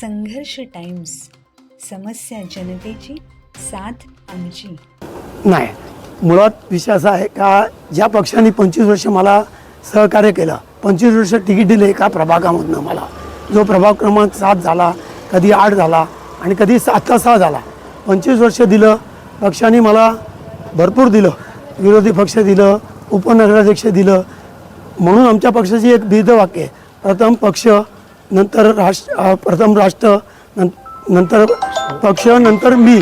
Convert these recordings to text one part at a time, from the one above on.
संघर्ष टाइम्स. समस्या जनतेची साथ आमची. नाही मुळात विषय असा आहे का ज्या पक्षाने पंचवीस वर्ष मला सहकार्य केलं पंचवीस वर्ष तिकीट दिले एका प्रभागामधनं मला. जो प्रभाग क्रमांक सात झाला कधी आठ झाला आणि कधी सात सहा झाला. पंचवीस वर्ष दिलं पक्षाने मला भरपूर दिलं विरोधी पक्ष दिलं उपनगराध्यक्ष दिलं. म्हणून आमच्या पक्षाची एक बिर्द वाक्य आहे प्रथम पक्ष नंतर राष्ट्र प्रथम राष्ट्र नंतर पक्ष नंतर मी.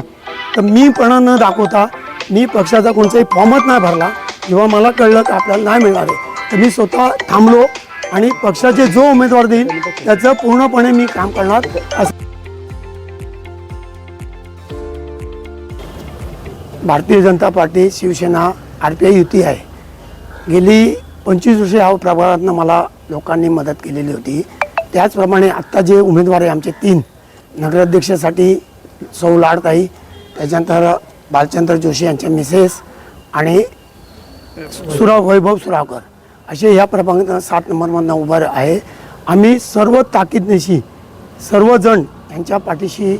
तर मीपणा न दाखवता मी पक्षाचा कोणताही फॉर्मच नाही भरला. किंवा मला कळलं की आपल्याला नाही मिळणार आहे तर मी स्वतः थांबलो आणि पक्षाचे जो उमेदवार देईल त्याचं पूर्णपणे मी काम करणार असं Bharatiya Janata Party Shiv Sena R P I युती आहे. गेली पंचवीस वर्षे या प्रभागातनं मला लोकांनी मदत केलेली होती. त्याचप्रमाणे आत्ता जे उमेदवार आहे आमचे तीन नगराध्यक्षासाठी सौ लाडताई त्याच्यानंतर बालचंद्र जोशी यांच्या मिसेस आणि सुराव वैभव सुरावकर. असे या प्रभागात सात नंबरमधनं उभं आहे. आम्ही सर्व ताकीदनिशी सर्वजण यांच्या पाठीशी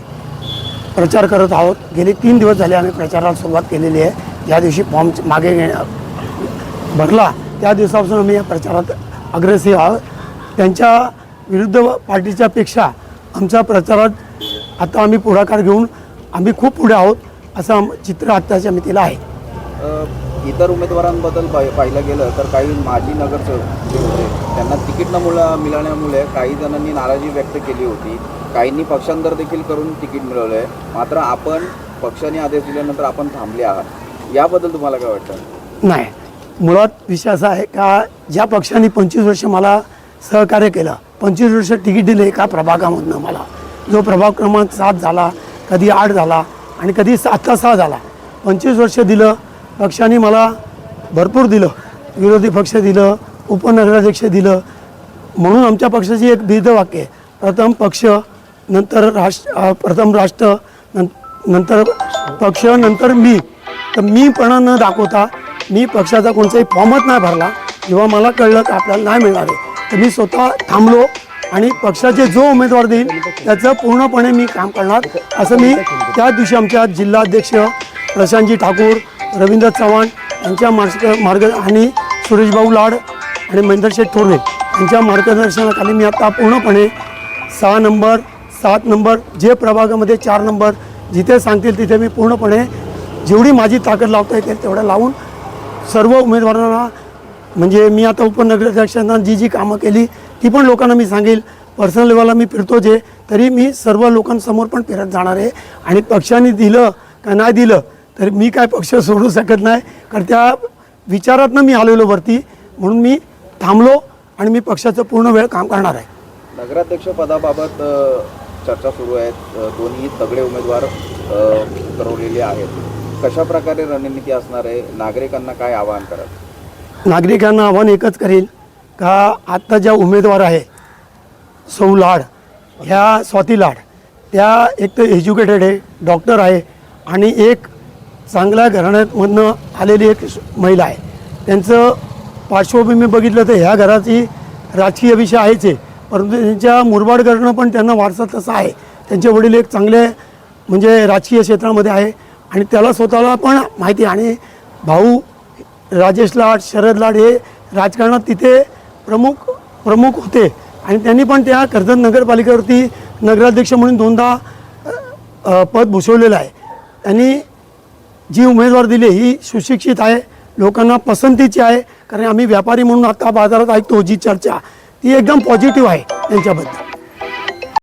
प्रचार करत आहोत. गेले तीन दिवस झाले आम्ही प्रचाराला सुरुवात केलेली आहे. ज्या दिवशी फॉर्म मागे भरला त्या दिवसापासून आम्ही या प्रचारात अग्रेसिव्ह आहोत. त्यांच्या विरुद्ध पार्टीच्या पेक्षा आमच्या प्रचारात आता आम्ही पुढाकार घेऊन आम्ही खूप पुढे आहोत असं आम- चित्र आत्ताच्या मितीला आहे. अ, इतर उमेदवारांबद्दल पाहि पाहिलं गेलं तर काही माजी नगरसेवक जे होते त्यांना तिकीट न मुला मिळाल्यामुळे काही जणांनी नाराजी व्यक्त केली होती. काहींनी पक्षांतर देखील करून तिकीट मिळवलं आहे मात्र आपण पक्षाने आदेश दिल्यानंतर आपण थांबले आहात. याबद्दल तुम्हाला काय वाटतं? नाही. मुळात विषय असा आहे का ज्या पक्षाने पंचवीस वर्ष मला सहकार्य केलं पंचवीस वर्ष तिकीट दिले एका प्रभागामधनं मला. जो प्रभाग क्रमांक सात झाला कधी आठ झाला आणि कधी सात सहा झाला. पंचवीस वर्ष दिलं पक्षाने मला भरपूर दिलं विरोधी पक्ष दिलं उपनगराध्यक्ष दिलं. म्हणून आमच्या पक्षाची एक बिर्द वाक्य आहे. प्रथम पक्ष नंतर राष्ट्र प्रथम राष्ट्र नंतर पक्ष नंतर मी. तर मीपणा न दाखवता मी पक्षाचा कोणताही फॉर्मच नाही भरला. जेव्हा मला कळलं तर आपल्याला नाही मिळणार आहे तर मी स्वतः थांबलो आणि पक्षाचे जो उमेदवार देईल त्याचं पूर्णपणे मी काम करणार. असं मी त्या दिवशी आमच्या जिल्हाध्यक्ष प्रशांतजी ठाकूर रवींद्र चव्हाण यांच्या मार्ग मार्ग आणि सुरेशभाऊ लाड आणि महेंद्र शेठ थोरवे यांच्या मार्गदर्शनाखाली मी आता पूर्णपणे सहा नंबर सात नंबर जे प्रभागामध्ये चार नंबर जिथे सांगतील तिथे मी पूर्णपणे जेवढी माझी ताकद लावता येते तेवढं लावून सर्व उमेदवारांना म्हणजे मी आता उपनगराध्यक्षांना जी जी कामं केली ती पण लोकांना मी सांगेल. पर्सनल लेवलला मी फिरतो जे तरी मी सर्व लोकांसमोर पण फिरत जाणार आहे. आणि पक्षाने दिलं का नाही दिलं तर मी काय पक्ष सोडू शकत नाही. कारण त्या विचारातनं मी आलेलो वरती म्हणून मी थांबलो आणि मी पक्षाचं पूर्ण वेळ काम करणार आहे. नगराध्यक्ष पदाबाबत चर्चा सुरू आहेत. दोन्ही तगडे उमेदवार ठरवलेले आहेत. कशा प्रकारे रणनीती असणार आहे? नागरिकांना काय आवाहन करत नागरिकांना आव्हान एकच करेल का आत्ता ज्या उमेदवार आहे सौ लाड ह्या स्वाती लाड त्या एक तर एज्युकेटेड आहे डॉक्टर आहे आणि एक चांगल्या घराण्यामधनं आलेली एक महिला आहे. त्यांचं पार्श्वभूमी बघितलं तर ह्या घराची राजकीय विषय आहेच आहे परंतु त्यांच्या मुरबाड करणं पण त्यांना वारसा तसा आहे. त्यांचे वडील एक चांगले म्हणजे राजकीय क्षेत्रामध्ये आहे आणि त्याला स्वतःला पण माहिती आणि भाऊ राजेश लाड शरद लाड हे राजकारणात तिथे प्रमुख प्रमुख होते. आणि त्यांनी पण त्या कर्जत नगरपालिकेवरती नगराध्यक्ष म्हणून दोनदा पद भूषवलेलं आहे. त्यांनी जी उमेदवार दिली ही सुशिक्षित आहे लोकांना पसंतीची आहे कारण आम्ही व्यापारी म्हणून आता बाजारात ऐकतो जी चर्चा ती एकदम पॉझिटिव्ह आहे त्यांच्याबद्दल.